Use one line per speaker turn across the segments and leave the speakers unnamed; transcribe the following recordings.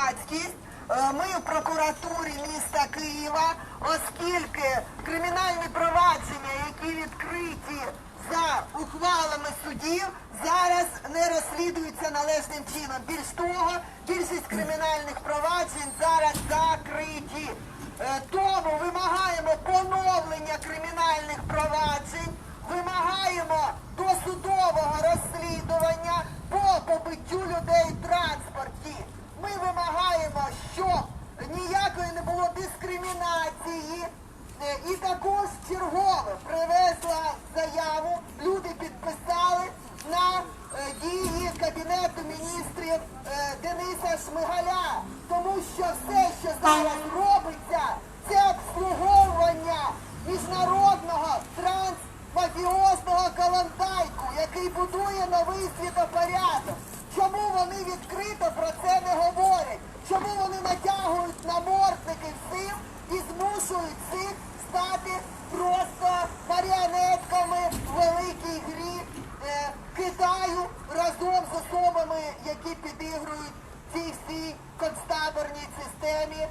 Е, Ми в прокуратурі міста Києва, оскільки кримінальні провадження, які відкриті за ухвалами судів, зараз не розслідуються належним чином. Більш того, більшість кримінальних проваджень зараз закриті. Е, Тому вимагаємо поновлення кримінальних проваджень, вимагаємо досудового розслідування по побиттю людей в транспорті. Ми вимагаємо, щоб ніякої не було дискримінації. Е, І також чергове привезла заяву, люди підписали на е, дії Кабінету міністрів е, Дениса Шмигаля. Тому що все, що зараз робиться, це обслуговування міжнародного трансмафіозного калантайку, який будує новий світопорядок. Чому вони відкрито про це не говорять? Чому вони натягують намордники всім і змушують всіх стати просто маріонетками в великій грі е, Китаю разом з особами, які підігрують цій всій концтаборній системі е,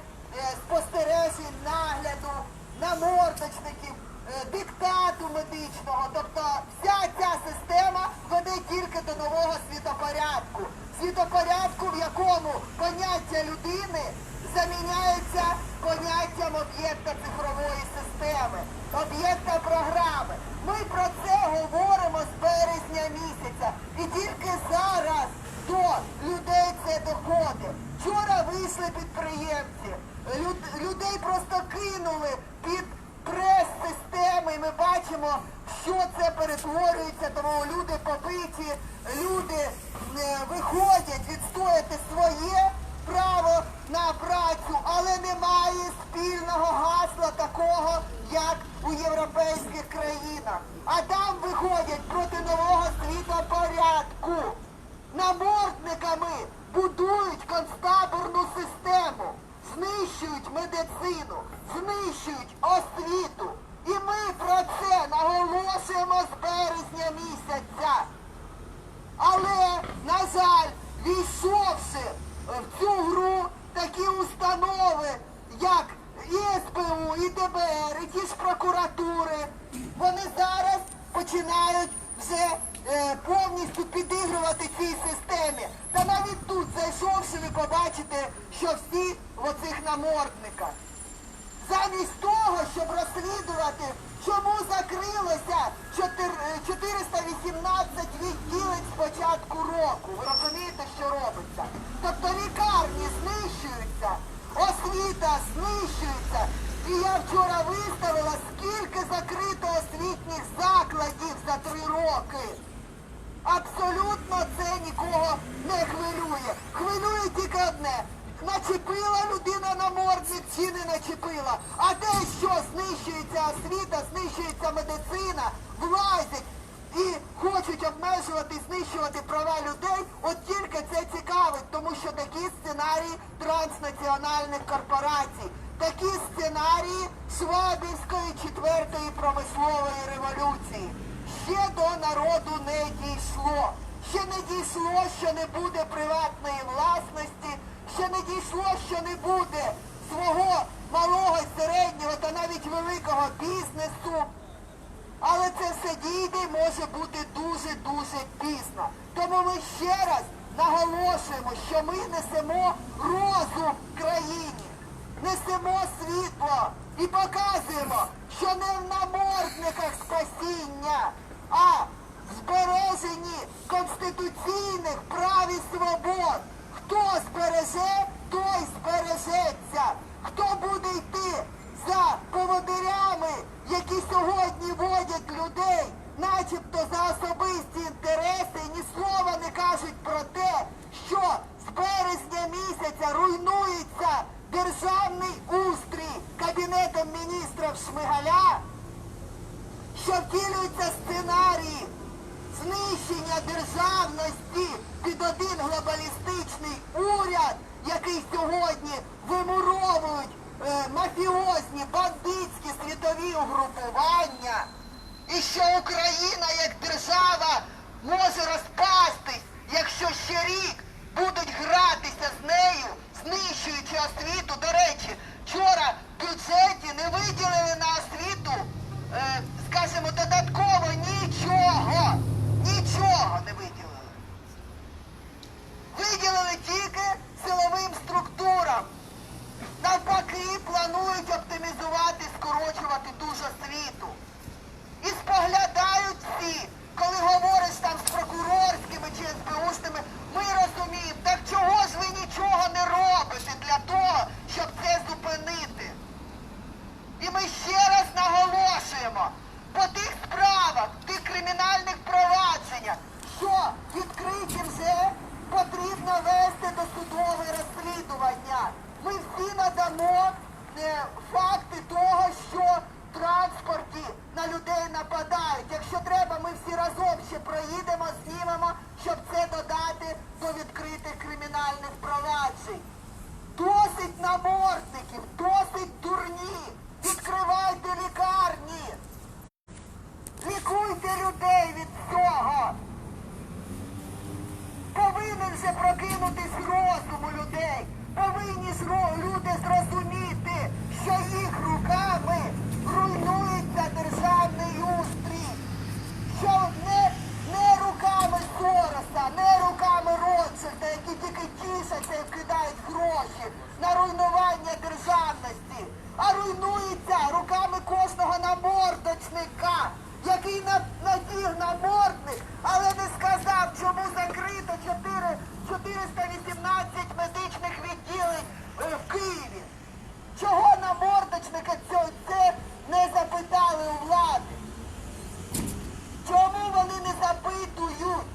спостережень, нагляду, намордочників, е, диктату медичного. Тобто вся ця система веде тільки до нового світопорядку. Світопорядку, в якому поняття людини заміняється поняттям об'єкта цифрової системи, об'єкта програми. Ми про це говоримо з березня місяця. І тільки зараз до людей це доходить. Вчора вийшли підприємці. Люд- людей просто кинули під прес-системи. І ми бачимо, що це перетворюється, тому люди побиті, люди е, виходять відстояти своє право на працю, але немає спільного гасла такого, як у європейських країнах. А там виходять проти нового світопорядку. Намордниками будують концтаборну систему, знищують медицину, знищують освіту. І ми про це наголошуємо з березня місяця. Але, на жаль, війшовши в цю гру такі установи, як і СБУ, і ДБР, і ті ж прокуратури, вони зараз починають вже е, повністю підігрувати цій системі. Та навіть тут, зайшовши, ви побачите, що всі в оцих намордниках. Замість того, щоб розслідувати, чому закрилося чотир- е, 418 відділень з початку року. Ви розумієте, що робиться? Тобто лікарні знищуються, освіта знищується. І я вчора виставила, скільки закрито освітніх закладів за три роки. Абсолютно це нікого не хвилює. Хвилює тільки одне. Начепила людина на мордник чи не начепила. А те, що знищується освіта, знищується медицина, влазять і хочуть обмежувати, знищувати права людей, от тільки це цікавить, тому що такі сценарії транснаціональних корпорацій, такі сценарії Швабівської четвертої промислової революції ще до народу не дійшло. Ще не дійшло, що не буде приватної власності, ще не дійшло, що не буде свого малого, середнього та навіть великого бізнесу. Але це все дійде і може бути дуже-дуже пізно. Тому ми ще раз наголошуємо, що ми несемо розум країні, несемо світло і показуємо, що не в намордниках спасіння, а в збереженні конституційних прав і свобод. Хто збереже, той збережеться. Хто буде йти за поводирями, які сьогодні водять людей, начебто за особисті інтереси, ні слова не кажуть про те, що з березня місяця руйнується державний устрій Кабінетом міністрів Шмигаля, що втілюються сценарії знищення державності під один глобалістичний уряд, який сьогодні вимуровують е, мафіозні, бандитські світові угрупування, і що Україна як держава може розпастись, якщо ще рік будуть гратися з нею, знищуючи освіту. До речі, вчора в бюджеті не виділили на освіту, е, скажімо, додатково нічого. Нічого не виділили. Виділили тільки силовим структурам. Навпаки, планують оптимізувати, скорочувати дуже Досить досить дурні. Відкривайте лікарні. Лікуйте людей від цього. Повинен же прокинутись розум у людей. Повинні люди зрозуміти, що їх руками руйнується державний устрій. Що не, не руками Сороса, не руками Ротшильда, які тільки тішаться і вкидають гроші на руйнування державності, а руйнується руками кожного намордочника, який на- надіг намордник, але не сказав, чому закрито 4, 418 медичних відділень е, в Києві. Чого намордочника цього це не запитали у влади? Чому вони не запитують?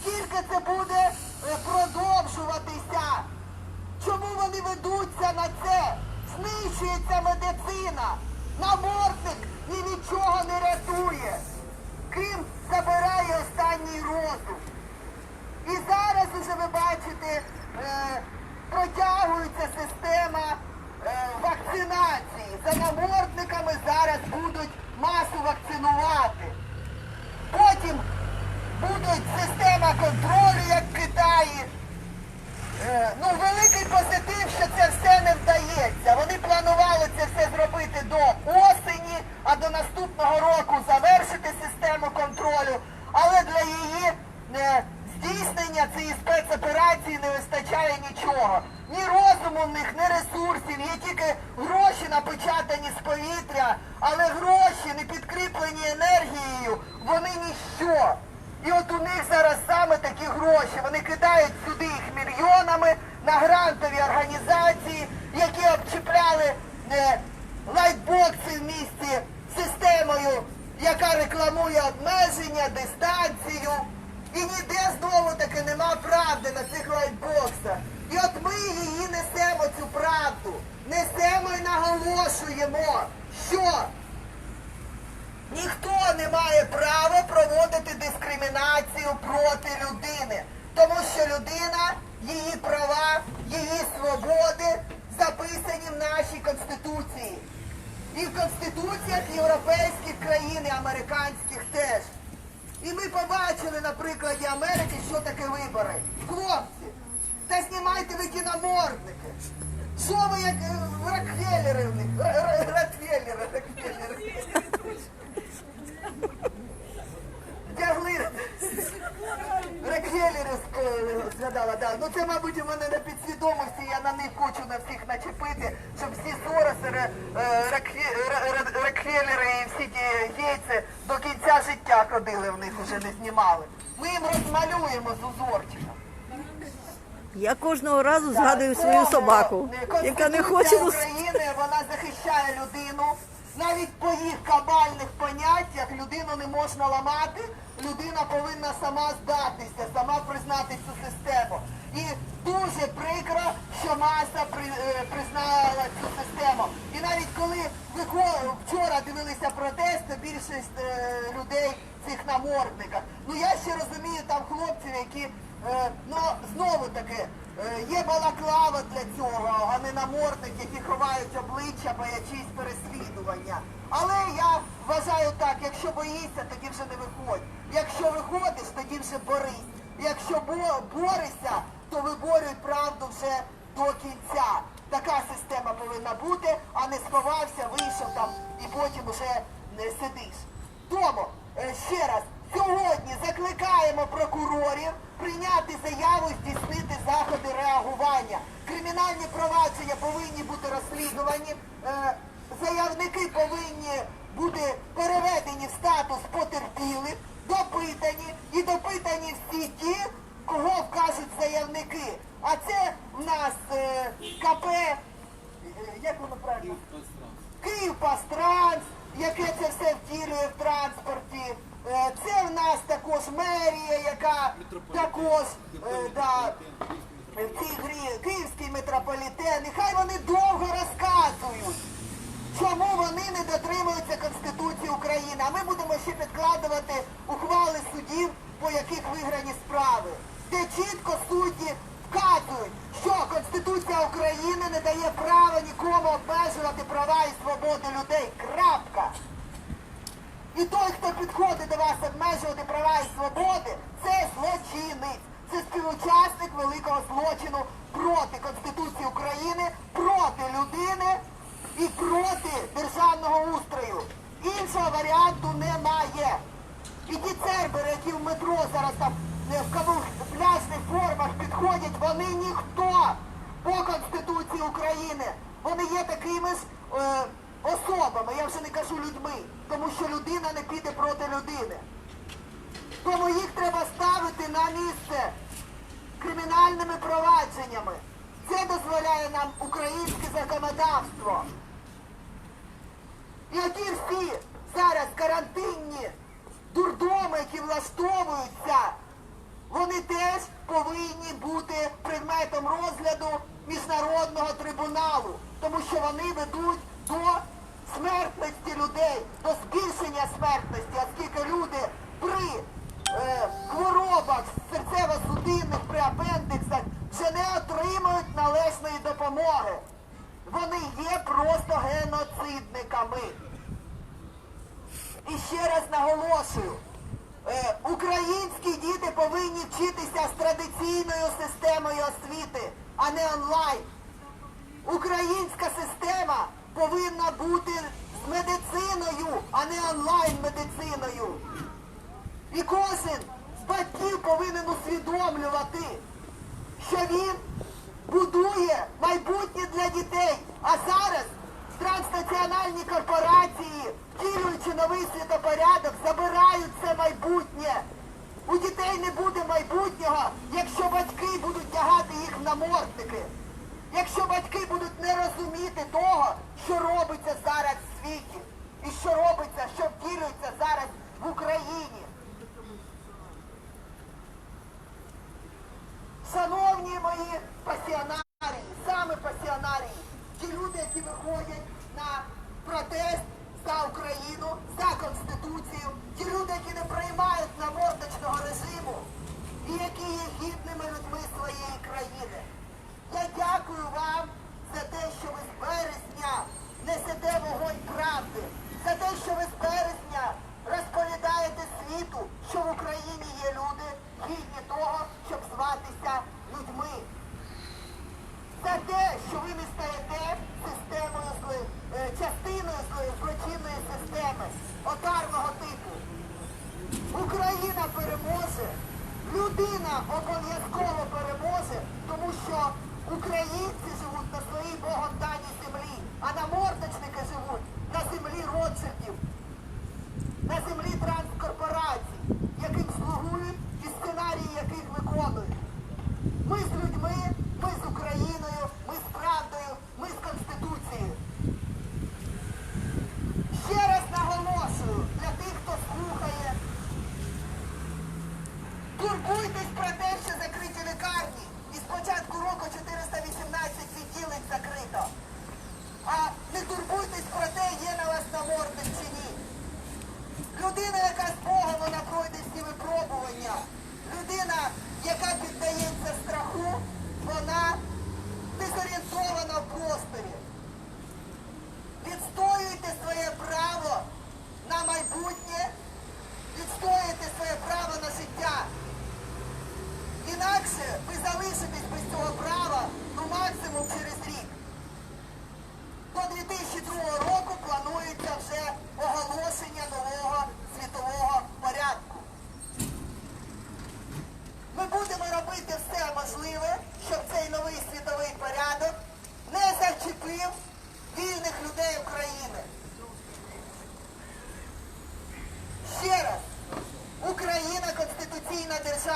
Скільки це буде е, продовжуватися? Чому вони ведуться на це? Знищується медицина. Намордник ні від чого не рятує. Крім забирає останній розум. І зараз уже ви бачите, е, протягується система е, вакцинації. За намордниками зараз будуть масу вакцинувати. Потім буде система контролю, як в Китаї. Е, Ну, великий позитив, що це все не вдається. Вони планували це все зробити до осені, а до наступного року завершити систему контролю. Але її е, здійснення цієї спецоперації не вистачає нічого. Ні розуму в них, ні ресурсів, є тільки гроші напечатані з повітря, але гроші не підкріплені енергією, вони ніщо. І от у них зараз саме такі гроші. Вони кидають сюди їх мільйонами на грантові організації, які обчіпляли е, лайтбокси в місті системою, яка рекламує обмеження, дистанцію. І ніде знову таки нема правди на цих лайтбоксах. І от ми її несемо цю правду. Несемо і наголошуємо, що Ніхто не має права проводити дискримінацію проти людини, тому що людина, її права, її свободи записані в нашій Конституції. І в Конституціях європейських країн і американських теж. І ми побачили на прикладі Америки, що таке вибори. Хлопці, та знімайте ви ті намордники. Що ви як е, Рокфеллери в них? Р- Р- Ротвеллери, Рокфеллери. Тягли. Рокфеллери згадала, да. Ну це, мабуть, у мене на підсвідомості, я на них хочу на всіх начепити, щоб всі Сороси, Ре- Рокфеллери і всі ті гейці до кінця життя ходили в них уже не знімали. Ми їм розмалюємо з узорчиком.
Я кожного разу
Так,
згадую свою собаку,
е,
яка не хоче.
України, вона захищає людину. Навіть по їх кабальних поняттях людину не можна ламати. Людина повинна сама здатися, сама признати цю систему. І дуже прикро, що маса е, признала цю систему. І навіть коли вчора дивилися протести, більшість е, людей в цих намордниках. Ну я ще розумію там хлопців, які Е, ну, знову таки, є балаклава для цього, а не намордник, які ховають обличчя, боячись переслідування. Але я вважаю так, якщо боїшся, тоді вже не виходь. Якщо виходиш, тоді вже борись. Якщо бо- борешся, то виборюй правду вже до кінця. Така система повинна бути, а не сховався, вийшов там і потім вже не сидиш. Тому, е, ще раз, сьогодні закликаємо прокурорів прийняти заяву і здійснити заходи реагування. Кримінальні провадження повинні бути розслідувані. е, Заявники повинні бути переведені в статус потерпілих, допитані і допитані всі ті, кого вкажуть заявники. А це у нас е, КП, е, як воно правильно? Київ Пастранс, яке це все втілює в транспорті. Е, Це в нас також мерія, яка також е, да, в цій грі київський метрополітен. І хай вони довго розказують, чому вони не дотримуються Конституції України. А ми будемо ще підкладувати ухвали судів, по яких виграні справи, де чітко судді Конституція України не дає права нікому обмежувати права і свободи людей. Крапка. І той, хто підходить до вас обмежувати права і свободи, це злочинець. Це співучасник великого злочину проти Конституції України, проти людини і проти державного устрою. Іншого варіанту немає. І ті цербери, які в метро зараз там е, в камуфляжних формах підходять, вони ніхто по Конституції України. Вони є такими ж е, особами, я вже не кажу людьми, тому що людина не піде проти людини. Тому їх треба ставити на місце кримінальними провадженнями. Це дозволяє нам українське законодавство. І оті всі зараз карантинні дурдоми, які влаштовуються, вони теж повинні бути предметом розгляду міжнародного трибуналу, тому що вони ведуть до смертності людей, до збільшення смертності, оскільки люди при е, хворобах серцево-судинних, при апендиксах вже не отримують належної допомоги. Вони є просто геноцидниками. І ще раз наголошую, українські діти повинні вчитися з традиційною системою освіти, а не онлайн. Українська система повинна бути з медициною, а не онлайн медициною. І кожен з батьків повинен усвідомлювати, що він будує майбутнє для дітей. А зараз транснаціональні корпорації, втілюючи новий світопорядок, забирають це майбутнє. У дітей не буде майбутнього, якщо батьки будуть тягати їх в намордники. Якщо батьки будуть не розуміти того, що робиться зараз в світі, і що робиться, що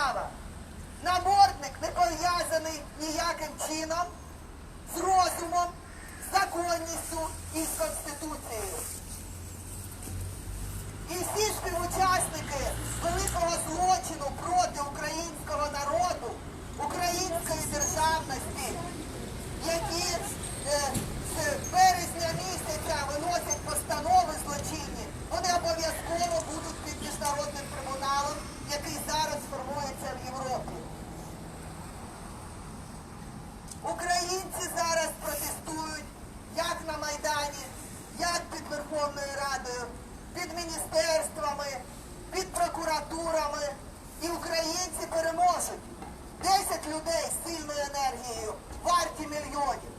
держава. Наборник не пов'язаний ніяким чином з розумом, законністю і з Конституцією. І всі співучасники великого злочину проти українського народу, української державності, які е, з березня місяця виносять постанови злочинні, вони обов'язково будуть під міжнародним трибуналом, який зараз формується в Європі. Українці зараз протестують як на Майдані, як під Верховною Радою, під міністерствами, під прокуратурами. І українці переможуть. 10 людей з сильною енергією, варті мільйонів.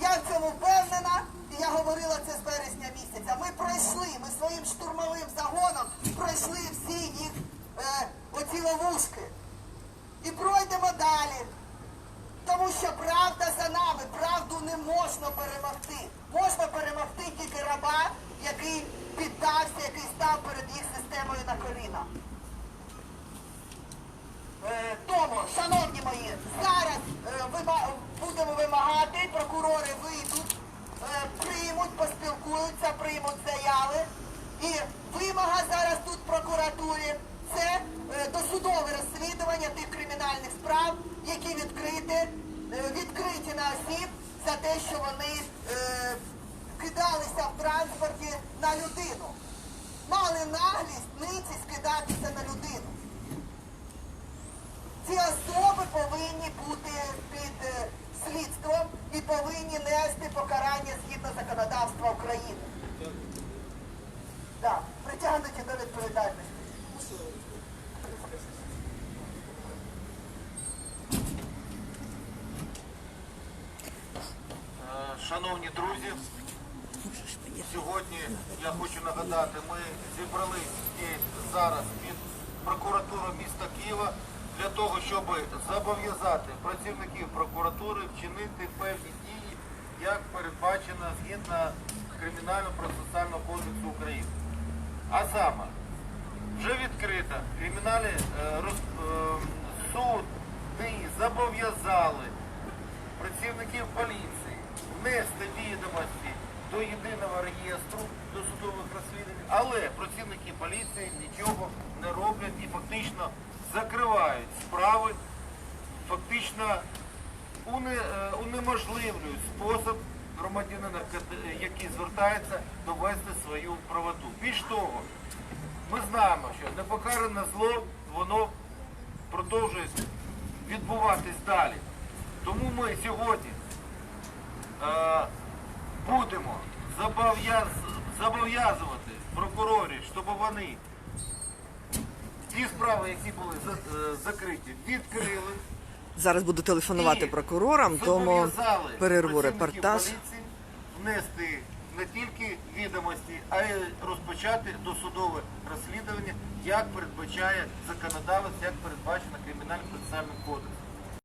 Я в цьому впевнена, і я говорила це з березня місяця. Ми пройшли, ми своїм штурмовим загоном пройшли оці. І пройдемо далі. Тому що правда за нами, правду не можна перемогти. Можна перемогти тільки раба, який піддався, який став перед їх системою на коліна. Е, Тому, шановні мої, зараз е, вима- будемо вимагати, прокурори вийдуть, е, приймуть, поспілкуються, приймуть заяви. І вимога зараз тут в прокуратурі це е, досудове розслідування тих кримінальних справ, які відкриті, е, відкриті на осіб за те, що вони е, кидалися в транспорті на людину. Мали наглість ниці скидатися на людину. Ці особи повинні бути під е, слідством і повинні нести покарання згідно законодавства України. Да, притягнуті до відповідальності.
Е, Шановні друзі, сьогодні я хочу нагадати, ми зібрались зараз під прокуратурою міста Києва для того, щоб зобов'язати працівників прокуратури вчинити певні дії, як передбачено згідно Кримінально-процесуального кодексу України. А саме, вже відкрито кримінальний е, роз- е, суд, зобов'язали працівників поліції внести відомості до єдиного реєстру досудових розслідувань, але працівники поліції нічого не роблять і фактично закривають справи, фактично е, унеможливлюють спосіб громадянина, який звертається довести свою правоту. Більш того, ми знаємо, що непокаране зло, воно продовжує відбуватись далі. Тому ми сьогодні е, будемо зобов'язувати прокурорів, щоб вони ті справи, які були е, закриті, відкрили.
Зараз буду телефонувати прокурорам, тому перерву репортаж.
внести не тільки відомості, а й розпочати досудове розслідування, як передбачає законодавець, як передбачено кримінальним процесуальним кодексом.